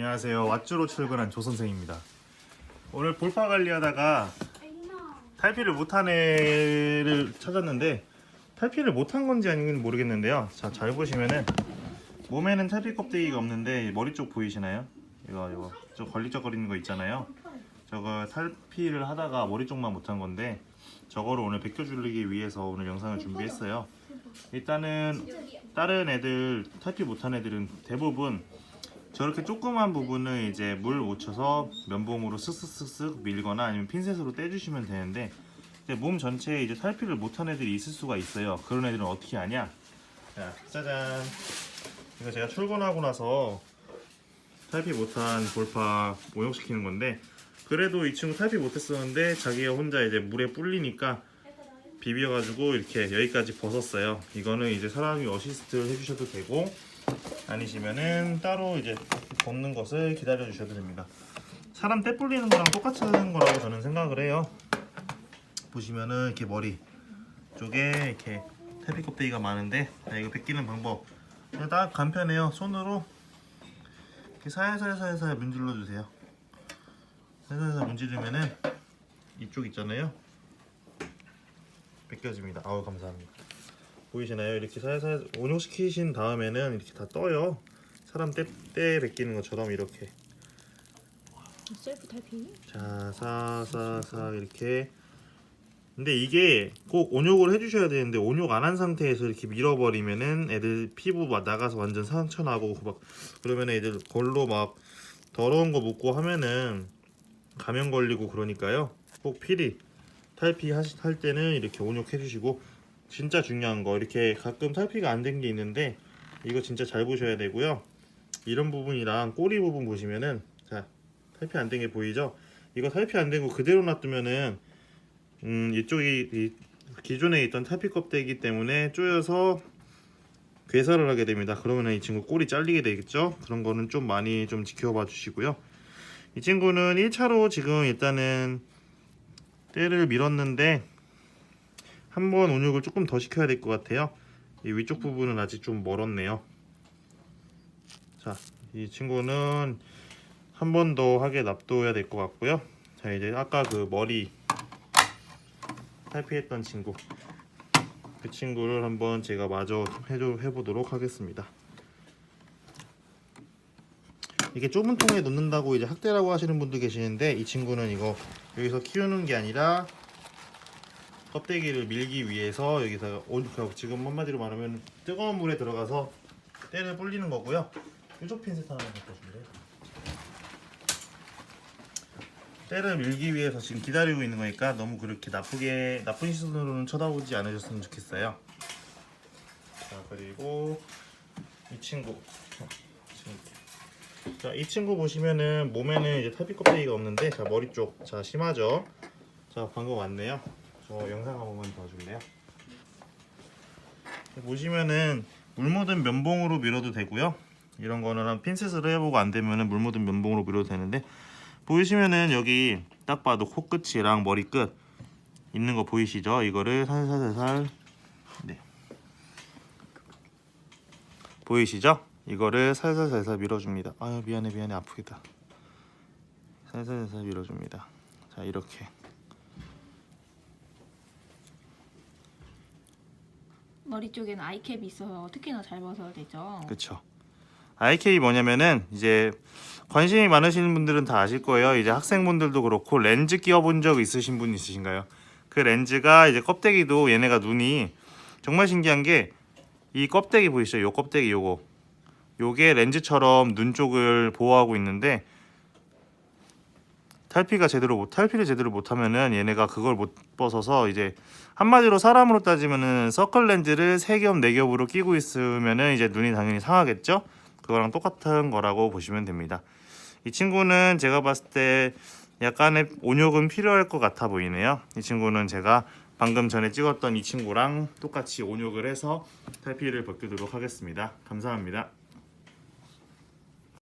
안녕하세요. 왓주로 출근한 조 선생입니다. 오늘 볼파 관리하다가 탈피를 못한 애를 찾았는데 탈피를 못한 건지 아닌지 모르겠는데요. 자, 잘 보시면은 몸에는 탈피 껍데기가 없는데 머리 쪽 보이시나요? 이거 이거 저 걸리적거리는 거 있잖아요. 저거 탈피를 하다가 머리 쪽만 못한 건데 저거를 오늘 벗겨주기 위해서 오늘 영상을 준비했어요. 일단은 다른 애들 탈피 못한 애들은 대부분 저렇게 조그만 부분을 이제 물 묻혀서 면봉으로 쓱쓱쓱쓱 밀거나 아니면 핀셋으로 떼주시면 되는데 몸 전체에 이제 탈피를 못한 애들이 있을 수가 있어요. 그런 애들은 어떻게 하냐? 자, 짜잔. 이거 제가 출근하고 나서 탈피 못한 볼파 모욕시키는 건데 그래도 이 친구 탈피 못했었는데 자기가 혼자 이제 물에 불리니까 비벼가지고 이렇게 여기까지 벗었어요. 이거는 이제 사람이 어시스트를 해주셔도 되고 아니시면은 따로 이제 벗는 것을 기다려 주셔도 됩니다. 사람 때 불리는 거랑 똑같은 거라고 저는 생각을 해요. 보시면은 이렇게 머리 쪽에 이렇게 태피 껍데기가 많은데 자, 이거 벗기는 방법 그냥 딱 간편해요. 손으로 이렇게 살살 살살 문질러 주세요. 살살살 문지르면은 이쪽 있잖아요. 벗겨집니다. 아우 감사합니다. 보이시나요? 이렇게 살살 온욕시키신 다음에는 이렇게 다 떠요. 사람 때, 때 벗기는 것처럼 이렇게 셀프 탈피? 자 사사사 이렇게 근데 이게 꼭 온욕을 해주셔야 되는데 온욕 안 한 상태에서 이렇게 밀어버리면은 애들 피부 막 나가서 완전 상처 나고 막 그러면 애들 걸로 막 더러운 거 묻고 하면은 감염 걸리고 그러니까요 꼭 필히 탈피 할 때는 이렇게 온욕 해주시고 진짜 중요한 거 이렇게 가끔 탈피가 안 된 게 있는데 이거 진짜 잘 보셔야 되고요 이런 부분이랑 꼬리 부분 보시면은 자 탈피 안 된 게 보이죠? 이거 탈피 안 된 거 그대로 놔두면은 음 이쪽이 이 기존에 있던 탈피 껍데기 때문에 쪼여서 괴사를 하게 됩니다. 그러면 이 친구 꼬리 잘리게 되겠죠? 그런 거는 좀 많이 좀 지켜봐 주시고요. 이 친구는 1차로 지금 일단은 때를 밀었는데 한 번 온육을 조금 더 시켜야 될 것 같아요. 이 위쪽 부분은 아직 좀 멀었네요. 자, 이 친구는 한 번 더 하게 놔둬야 될 것 같고요. 자, 이제 아까 그 머리 탈피했던 친구 그 친구를 한번 제가 마저 해줘, 해보도록 하겠습니다. 이게 좁은 통에 넣는다고 이제 학대라고 하시는 분도 계시는데 이 친구는 이거 여기서 키우는 게 아니라 껍데기를 밀기 위해서 여기서 온, 그 지금 한마디로 말하면 뜨거운 물에 들어가서 때를 불리는 거고요. 유조 핀셋 하나 갖다 줄래요? 때를 밀기 위해서 지금 기다리고 있는 거니까 너무 그렇게 나쁘게 나쁜 시선으로는 쳐다보지 않으셨으면 좋겠어요. 자 그리고 이 친구, 친구. 자이 친구 보시면은 몸에는 이제 탈피 껍데기가 없는데 자 머리 쪽, 자 심하죠. 자 방금 왔네요. 저 영상 한 번만 더 줄래요? 보시면은 물 묻은 면봉으로 밀어도 되고요. 이런 거는 한 핀셋으로 해보고 안 되면은 물 묻은 면봉으로 밀어도 되는데 보이시면은 여기 딱 봐도 코끝이랑 머리끝 있는 거 보이시죠? 이거를 살살살살 네 보이시죠? 이거를 살살살살 밀어줍니다. 아유 미안해 미안해 아프겠다. 살살살살 밀어줍니다. 자 이렇게 머리 쪽에는 아이캡이 있어서 특히나 잘 벗어야 되죠. 그쵸. IK 뭐냐면은 이제 관심이 많으시는 분들은 다 아실 거예요. 이제 학생분들도 그렇고 렌즈 끼워본 적 있으신 분 있으신가요? 그 렌즈가 이제 껍데기도 얘네가 눈이 정말 신기한 게 이 껍데기 보이시죠? 요 껍데기 요거 요게 렌즈처럼 눈 쪽을 보호하고 있는데 탈피가 제대로 못 탈피를 제대로 못하면은 얘네가 그걸 못 벗어서 이제 한마디로 사람으로 따지면은 서클 렌즈를 세 겹 네 겹으로 끼고 있으면은 이제 눈이 당연히 상하겠죠. 그거랑 똑같은 거라고 보시면 됩니다. 이 친구는 제가 봤을 때 약간의 온욕은 필요할 것 같아 보이네요. 이 친구는 제가 방금 전에 찍었던 이 친구랑 똑같이 온욕을 해서 탈피를 벗기도록 하겠습니다. 감사합니다.